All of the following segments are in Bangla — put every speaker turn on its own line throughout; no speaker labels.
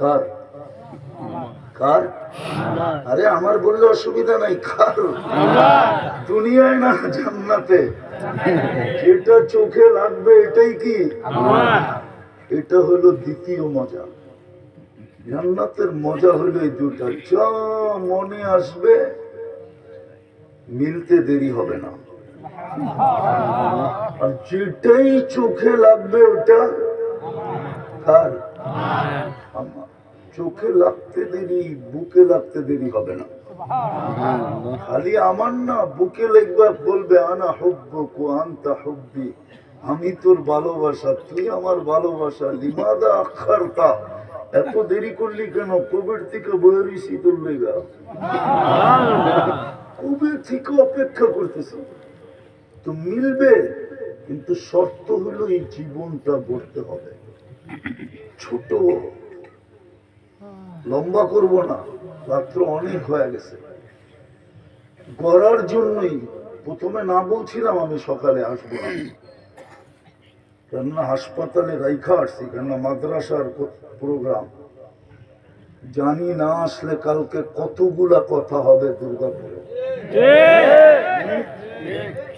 কার? কার? আরে আমার বললে অসুবিধা নাই, কার? দুনিয়ায় না, জান্নাতে। যেটা চোখে লাগবে এটাই কি? এটা হলো দ্বিতীয় মজা। জান্নাতের মজা হলো এই দুটা যা মনে আসবে, মিলতে দেরি হবে না। আর যেটাই চোখে লাগবে ওটা কার? চোখে লাগতে দেরি বুকে লাগতে দেরি হবে না। খালি আমার না বুকে লিখবা বলবে আনা হব্বকু আনতা হব্বি। আমি তোর ভালোবাসা তুই আমার ভালোবাসা লিমাদা আখার তা এত দেরি করলি কেন? কোভিড থেকে বয়েরিসি তোর লেগা। কবে থেকে অপেক্ষা করতেছি। তো মিলবে কিন্তু শর্ত হলো এই জীবনটা গড়তে হবে। ছোট লম্বা করব না রাত্র অনেক হয়ে গেছে। গড়ার জন্যই প্রথমে না বলছিলাম আমি সকালে আসব না। কেননা হাসপাতালে রাইখা আসছি কেননা মাদ্রাসার প্রোগ্রাম। জানি না আসলে কালকে কতগুলা কথা হবে দুর্গাপুরে।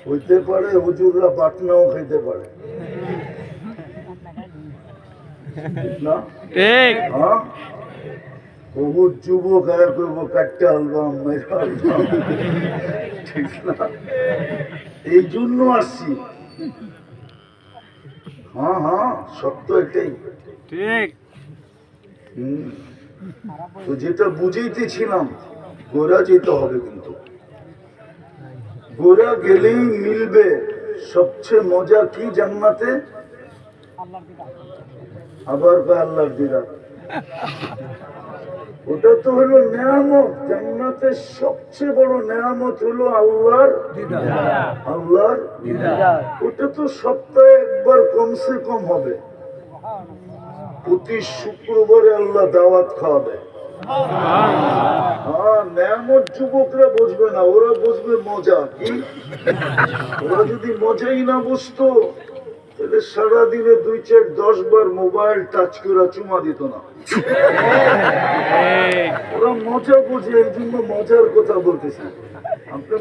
হইতে পারে হুজুররা বাটনাও খাইতে পারে। না? হ্যাঁ? বহুত যুবক আয়া করব কাটতে আলবাম ঠিক না? এই জন্য আসছি। হ্যাঁ হ্যাঁ সত্য এটাই।
ঠিক।
তো যেটা বুঝাইতেছিলাম গোরা যেতে হবে কিন্তু। গোরা গেলেই মিলবে। সবচেয়ে মজা কি জান্নাতে? আবার আল্লাহর দিদা ওটা তো হলো নেয়ামত। জান্নাতের সবচেয়ে বড় নেয়ামত হলো আল্লাহর আল্লাহর ওটা তো সপ্তাহে একবার কমসে কম হবে। প্রতি শুক্রবারে আল্লাহ দাওয়াত খাওয়াবে। হ্যাঁ নেয়ামত যুবকরা বুঝবে না ওরা বুঝবে মজা। কি? ওরা যদি মজাই না বুঝতো তাহলে সারাদিনে দুই চার দশ বার মোবাইল টাচ করে চুমা দিত না। ওরা মজা বোঝে, এই জন্য মজার কথা বলতেছে। আপনি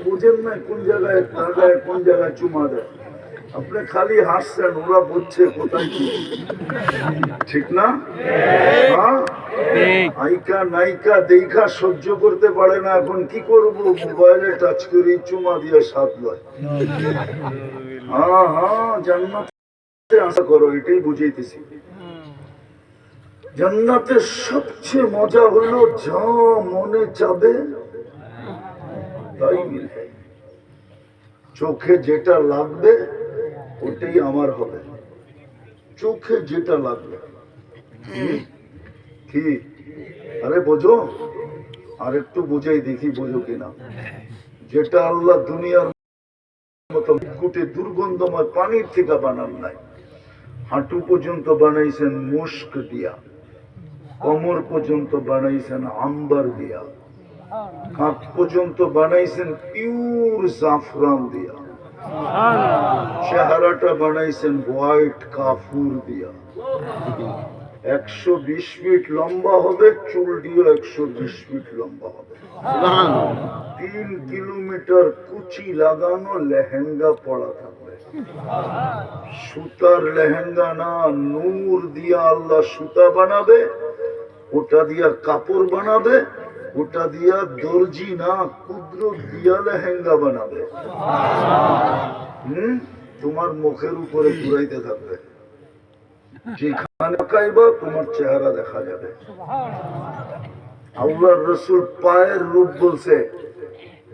না কোন জায়গায় লাগায় কোন জায়গায় চুমা দেয়। আপনি খালি হাসছেন, ওরা বুঝছে কোথায় কি। ঠিক না? হ্যাঁ? আইকা, নাইকা দেখা সহ্য করতে পারে না, এখন কি করব? মোবাইলে টাচ করি চুমা দিয়ে সাত লয়। হ্যাঁ হ্যাঁ জান্নাতে চোখে যেটা লাগবে, ওটাই আমার হবে। চোখে যেটা লাগবে। কি? আরে বোঝো? আর একটু বুঝাই দেখি বোঝো কিনা। যেটা আল্লাহ দুনিয়ার মতো দুর্গন্ধময় পানির থেকে বানান নাই। হাঁটু পর্যন্ত বানাইছেন মুস্ক দিয়া কোমর পর্যন্ত বানাইছেন আম্বার দিয়া কাঁধ পর্যন্ত বানাইছেন পিওর জাফরান দিয়া চেহারাটা বানাইছেন হোয়াইট কাফুর দিয়া। একশো বিশ ফিট লম্বা হবে চুল দিয়ে একশো বিশ ফিট লম্বা হবে। তিন কিলোমিটার কুচি লাগানো লেহেঙ্গা পড়া থাকবে। সুতার লেহেঙ্গা না নূর দিয়া আল্লাহ সুতা বানাবে, ওটা দিয়া কাপড় বানাবে, ওটা দিয়া দর্জি না ক্ষুদ্র দিয়া লেহেঙ্গা বানাবে। হুম? তোমার মুখের উপরে ঘুরাইতে থাকবে। যেখানে কাইবা তোমার চেহারা দেখা যাবে। আল্লাহর রসুল পায়ের রূপ বলছে।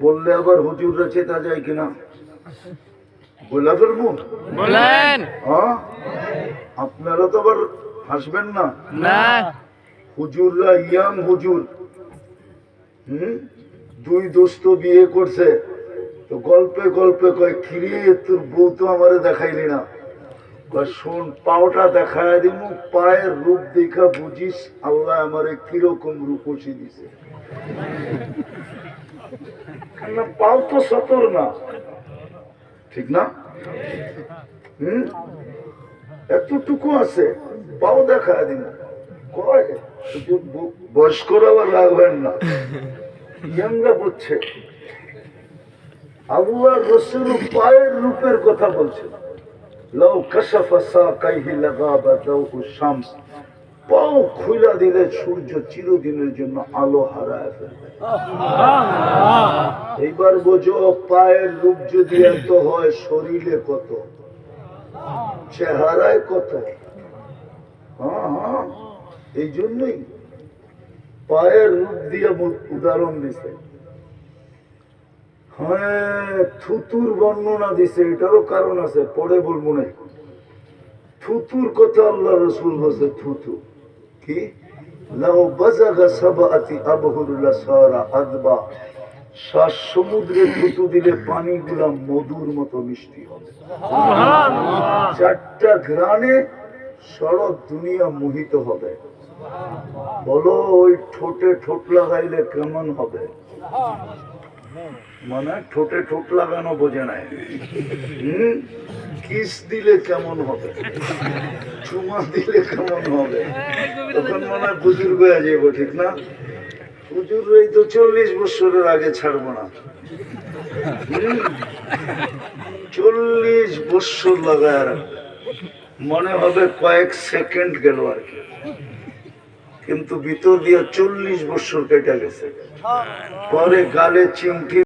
বললে আবার হুজুররা চেতা যায় কিনা? বলে ফেলব
বলেন।
হ্যাঁ? আপনারা তো আবার হাসবেন না?
না।
হুজুররা ইয়াং হুজুর। হুম? দুই দোস্ত বিয়ে করছে। তো গল্পে গল্পে কয় খিরিয়ে তোর বউ তো আমারে দেখাইলি না। শোন পাওটা দেখায় দিমু পায়ের রূপ দেখা বুঝিস আল্লাহ আমারে কীরকম রূপসী দিছে। পাও তো সতর না। ঠিক না? হুম? এতটুকু আছে, পাও দেখায় দিন। বয়স্করা আবার রাখবেন না। ইয়াংরা বুঝছে? আল্লাহ রসুল পায়ের রূপের কথা বলছে। লও কাশাফা সাকাইহি লাগাবা দাউহু শামস। পাও খুলা দিলে সূর্য চিরদিনের জন্য আলো হারায় ফেলবে। এইবার বোঝো পায়ের রূপ যদি এত হয় শরীরে কত? চেহারায় কত? হ্যাঁ হ্যাঁ। এই জন্যই পায়ের রূপ দিয়ে উদাহরণ দিছে। হ্যাঁ থুতুর বর্ণনা দিছে এটারও কারণ আছে পরে বলব না থুতুর কথা আল্লাহ রসুল বলছে থুতু। কি লাউ বাজাগা সাবাতি আবহুরুল্লাহ সারা আদবা শ্বাস সমুদ্রে থুতু দিলে পানিগুলা মধুর মতো মিষ্টি হবে। চারটা ঘ্রাণে সড়ক দুনিয়া মোহিত হবে। বলো ওই ঠোঁটে ঠোঁট লাগাইলে কেমন হবে? মানে ঠোঁটে ঠোঁট লাগানো বোঝে নাই। হুম? কিস দিলে কেমন হবে? চুমা দিলে কেমন হবে? তখন মনে হয় বুজুর্গ হয়ে ঠিক না? বুজুর্গ এই তো চল্লিশ বছরের আগে ছাড়বো না। চল্লিশ বছর লাগায় রাখব। মনে হবে কয়েক সেকেন্ড গেল আর কি। কিন্তু ভিতর দিয়ে চল্লিশ বছর কেটে গেছে। পরে গালে চিমটি